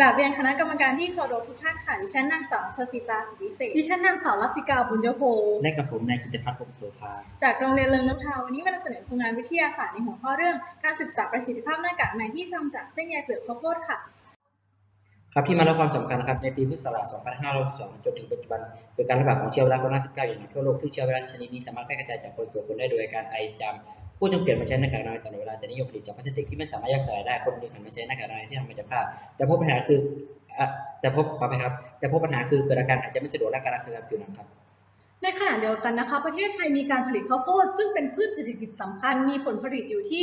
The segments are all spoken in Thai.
กราบเรียนคณะกรรมการที่เคารพทุกท่านค่ะดิฉันนางสาวสสิตาสุวิเศษดิฉันนางสาวรัตติกาบุญยโพและกับผมนายกิตติพัฒน์พงศ์โสภาจากโรงเรียนเริงนกทาวันนี้มานำเสนอโครงงานวิทยาศาสตร์ในหัวข้อเรื่องการศึกษาประสิทธิภาพหน้ากากอนามัยที่ทำจากเส้นใยเปลือกข้าวโพดค่ะครับที่มารับความสำคัญนะครับในปีพุทธศักราช2562จนถึงปัจจุบันเกิดการระบาดของเชื้อไวรัสโคโรนา19อย่างหนักทั่วโลกซึ่งเชื้อไวรัสชนิดนี้สามารถแพร่กระจายจากคนสู่คนได้โดยการไอจาม ผู้จึงเปลี่ยนมาใช้หน้ากากอนามัยตลอดเวลาแต่นิยมผลิตจากพลาสติกที่ไม่สามารถแยกสลายได้คนจึงหันมาใช้หน้ากากอนามัยที่ทำมาจากผ้าแต่พบปัญหาคืออะแต่พบขอไปครับ แต่พบปัญหาคือเกิดอาการหายใจไม่สะดวกและการระคายเคืองผิวหนังครับในขณะเดียวกันนะคะ ประเทศไทยมีการผลิตข้าวโพดซึ่งเป็นพืชเศรษฐกิจสำคัญ มีผลผลิตอยู่ที่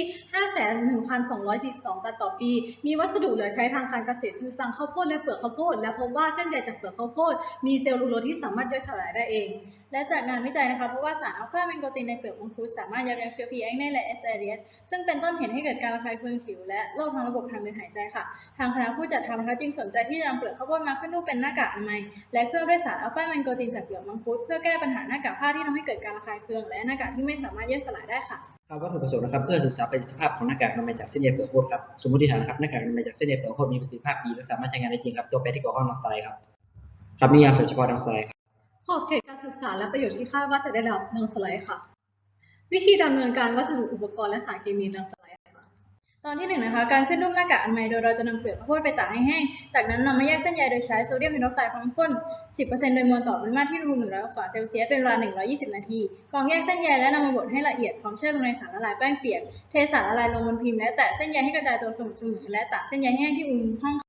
51,242 ตันต่อปี มีวัสดุเหลือใช้ทางการเกษตรคือสังข้าวโพดและเปลือกข้าวโพด และพบว่าเส้นใยจากเปลือกข้าวโพด มีเซลลูโลสที่สามารถย่อยสลายได้เองและจากงานวิจัยนะคะเพราะว่าสารอัลฟาเมนโกตินในเปลือกมังคุดสามารถยับยั้งเชื้อพีแอคเนและเอสเอเรียสซึ่งเป็นต้นเหตุให้เกิดการระคายเคืองผิวและโรคทางระบบทางเดินหายใจค่ะ ทางคณะผู้จัดทำนะคะจึงสนใจที่จะนำเปลือกข้าวโพดมาขึ้นรูปเป็นหน้ากากอนามัยและเคลือบด้วยสารอัลฟาเมนโกตินจากเปลือกมังคุดเพื่อแก้ปัญหาหน้ากากผ้าที่ทำให้เกิดการระคายเคืองและหน้ากากที่ไม่สามารถย่อยสลายได้ค่ะครับวัตถุประสงค์นะครับเพื่อศึกษาประสิทธิภาพของหน้ากากอนามัยจากเส้นใยเปลือกโคตครับสมมติฐานนะครับหน้ากากอนามัยจากเส้นใยเปลือกโคตมีประสิทธิภาพดีและสามารถใช้งานได้จริงครับตัวแปรที่เกี่ยวข้องดังสไลด์ครับครับนิยามส่วนเฉพาะดังสไลด์ครับ ขอบเขตการศึกษาและประโยชน์ที่คาดว่าจะได้รับดังสไลด์ค่ะ วิธีดำเนินการวัสดุอุปกรณ์และสารเคมีดังสไลด์ค่ะ ตอนที่หนึ่งนะคะการขึ้นรูปหน้ากากอนามัยโดยเราจะนำเปลือกข้าวโพดไปตากให้แห้ง จากนั้นนำมาแยกเส้นใยโดยใช้โซเดียมไฮดรอกไซด์ความข้น 10%โดยมวลต่อปริมาตรที่อุณหภูมิ100องศาเซลเซียสเป็นเวลา 120 นาทีกรองแยกเส้นใยและนำมาบดให้ละเอียดพร้อมแช่ลงในสารละลายแป้งเปียก เทสารละลายลงบนพิมพ์และแตะเส้นใยให้กระจายตัวสม่ำเสมอและตากเส้นใยแห้งที่อุณหภูมิห้อง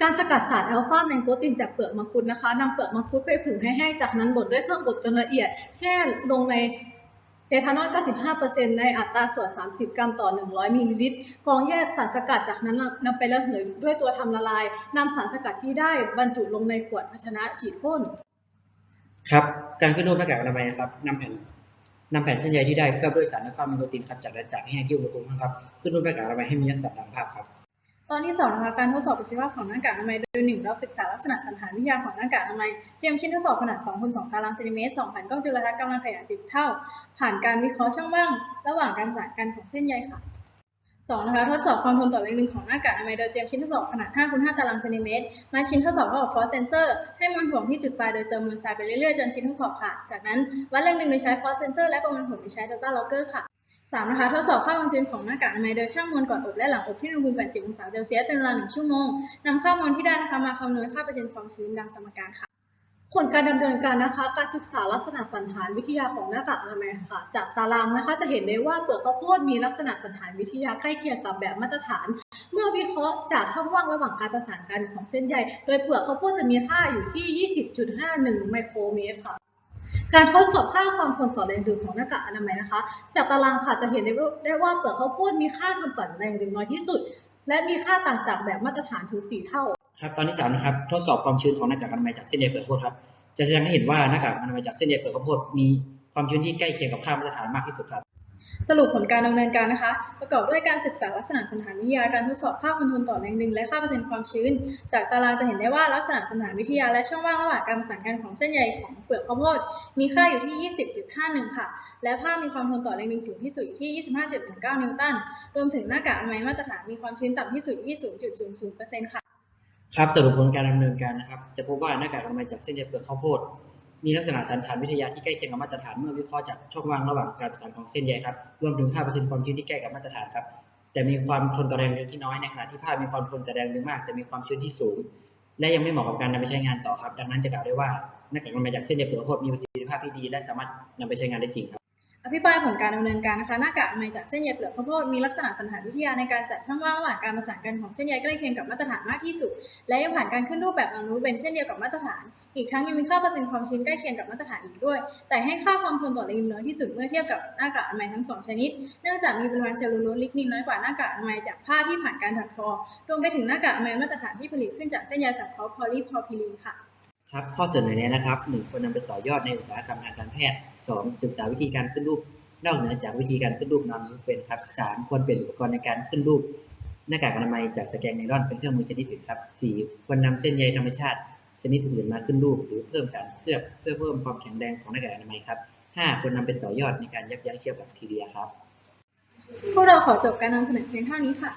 การสกัดสารอัลฟาแมงโกตินจากเปลือกมังคุดนะคะนำเปลือกมังคุดไปผึ่งให้แห้งจากนั้นบดด้วยเครื่องบดจนละเอียด แช่ลงในเอทานอล 95%ในอัตราส่วน 30 กรัมต่อ 100 มิลลิลิตร กรองแยกสารสกัดจากนั้นนำไประเหยด้วยตัวทำละลาย นำสารสกัดที่ได้บรรจุลงในขวดภาชนะฉีดพ่น ครับ การขึ้นรูปหน้ากากอนามัยนะครับนำแผ่นนำแผ่นเส้นใยที่ได้เคลือบด้วยสารอัลฟาเมนโกตินครับจากนั้นจากให้แห้งที่อุณหภูมิครับ ขึ้นรูปหน้ากากอนามัยให้มีลักษณะดังภาพครับ ตอนที่สองนะคะการทดสอบประสิทธิภาพของหน้ากากอนามัยโดยหนึ่งเราศึกษาลักษณะสันฐานวิทยาของหน้ากากอนามัยเตรียมชิ้นทดสอบขนาด2คูณ2ตารางเซนติเมตร2ผ่านกล้องจุลทรรศน์กำลังขยาย10เท่า ผ่านการวิเคราะห์ช่องว่าง ระหว่างการสานกันของเส้นใยค่ะสองนะคะทดสอบความทนต่อแรงดึงของหน้ากากอนามัยโดยเตรียมชิ้นทดสอบขนาด5คูณ5ตารางเซนติเมตรมาชิ้นทดสอบเข้ากับฟอสเซนเซอร์ให้มวลถ่วงที่จุดปลายโดยเติมมวลทรายไปเรื่อยๆจนชิ้นทดสอบขาดจากนั้นวัดแรงดึงโดยใช้ฟอสเซนเซอร์และประมวลผลโดยใช้ Data Logger ค่ะ สามนะคะทดสอบค่าความชื้นของหน้ากากอนามัยโดยชั่งมวลก่อนอบและหลังอบที่อุณหภูมิ 80 องศาเซลเซียสเป็นเวลา 1 ชั่วโมงนำค่ามวลที่ได้นะคะมาคำนวณค่าเปอร์เซ็นต์ความชื้นดังสมการค่ะ ผลการดำเนินการนะคะ การศึกษาลักษณะสันฐานวิทยาของหน้ากากอนามัยค่ะ จากตารางนะคะจะเห็นได้ว่าเปลือกข้าวโพดมีลักษณะสันฐานวิทยาใกล้เคียงกับแบบมาตรฐาน เมื่อวิเคราะห์จากช่องว่างระหว่างการประสานกันของเส้นใยโดยเปลือกข้าวโพดจะมีค่าอยู่ที่ 20.51 ไมโครเมตรค่ะ การทดสอบค่าความทนต่อแรงดึงของหน้ากากอนามัยนะคะ จากตารางค่ะจะเห็นได้ว่าได้ว่าเปลือกข้าวโพดมีค่าทนต่อแรงดึงน้อยที่สุด และมีค่าต่างจากแบบมาตรฐานถึง 4 เท่า ครับตอนที่สามนะครับทดสอบความชื้นของหน้ากากอนามัยจากเส้นใยเปลือกข้าวโพดครับจะแสดงให้เห็นว่าหน้ากากอนามัยจากเส้นใยเปลือกข้าวโพดมีความชื้นที่ใกล้เคียงกับค่ามาตรฐานมากที่สุดครับ สรุปผลการดำเนินการนะคะ ประกอบด้วยการศึกษาลักษณะสันานวิทยาการทดสอบค่าคอนโทรลต่อแรงดึงและค่าเปอร์เซ็นต์ความชื้น จากตารางจะเห็นได้ว่าลักษณะสันานวิทยาและช่องว่างระหว่างการประสานกันของเส้นใยของเปลือกข้าวโพดมีค่าอยู่ที่ 20.51 ค่ะ และภาพมีความทนต่อแรงดึงสูงที่สุดอยู่ที่ 25.19 นิวตัน รวมถึงหน้ากากอนามัยมาตรฐานมีความชื้นต่ำที่สุดที่ 0.00%ค่ะ ครับสรุปผลการดำเนินการนะครับ จะพบว่าหน้ากากอนามัยจากเส้นใยเปลือกข้าวโพด มีลักษณะสันฐานวิทยาที่ใกล้เคียงกับมาตรฐานเมื่อวิเคราะห์จากช่องว่างระหว่างการประสานของเส้นใยครับรวมถึงค่าเปอร์เซ็นต์ความชื้นที่ใกล้กับมาตรฐานครับแต่มีความทนต่อแรงดึงที่น้อยในขณะที่ผ้ามีความทนต่อแรงดึงมาก แต่มีความชื้นที่สูง และยังไม่เหมาะกับการนำไปใช้งานต่อครับ ดังนั้นจะกล่าวได้ว่าหน้ากากอนามัยจากเส้นใยเปลือกข้าวโพดมีประสิทธิภาพที่ดี และสามารถนำไปใช้งานได้จริงครับ อภิปรายผลการดำเนินการนะคะหน้ากากอนามัยจากเส้นใยเปลือกข้าวโพดมีลักษณะสันฐานวิทยาในการจัดช่องว่างระหว่างการประสานกันของเส้นใยใกล้เคียงกับมาตรฐานมากที่สุด และยังผ่านการขึ้นรูปแบบอนุเป็นเช่นเดียวกับมาตรฐาน อีกทั้งยังมีค่าเปอร์เซ็นต์ความชื้นใกล้เคียงกับมาตรฐานอีกด้วย แต่ให้ค่าความทนต่อแรงดึงน้อยที่สุดเมื่อเทียบกับหน้ากากอนามัยทั้งสองชนิด เนื่องจากมีปริมาณเซลลูโลสลิกนินน้อยกว่าหน้ากากอนามัยจากผ้าที่ผ่านการถักทอรวมไปถึงหน้ากากอนามัยมาตรฐานที่ผลิตขึ้นจากเส้นใยสังเคราะห์พอลีพอพิลีนค่ะ ครับข้อเสนอแนะนะครับหนึ่งควรนำไปต่อยอดในอุตสาหกรรมทางการแพทย์สองศึกษาวิธีการขึ้นรูป นอกเหนือจากวิธีการขึ้นรูปนอนนิ้เป็นครับสามควรเปลี่ยนอุปกรณ์ในการขึ้นรูป หน้ากากอนามัยจากตะแกรงไนลอนเป็นเครื่องมือชนิดอื่นครับสี่ควรนำเส้นใยธรรมชาติ ชนิดอื่นมาขึ้นรูป หรือเพิ่มสารเคลือบเพื่อเพิ่มความแข็งแรงของหน้ากากอนามัยครับห้าควรนำไปต่อยอดในการยับยั้งเชื้อแบคทีเรียครับ พวกเราขอจบการนำเสนอเพียงเท่านี้ค่ะ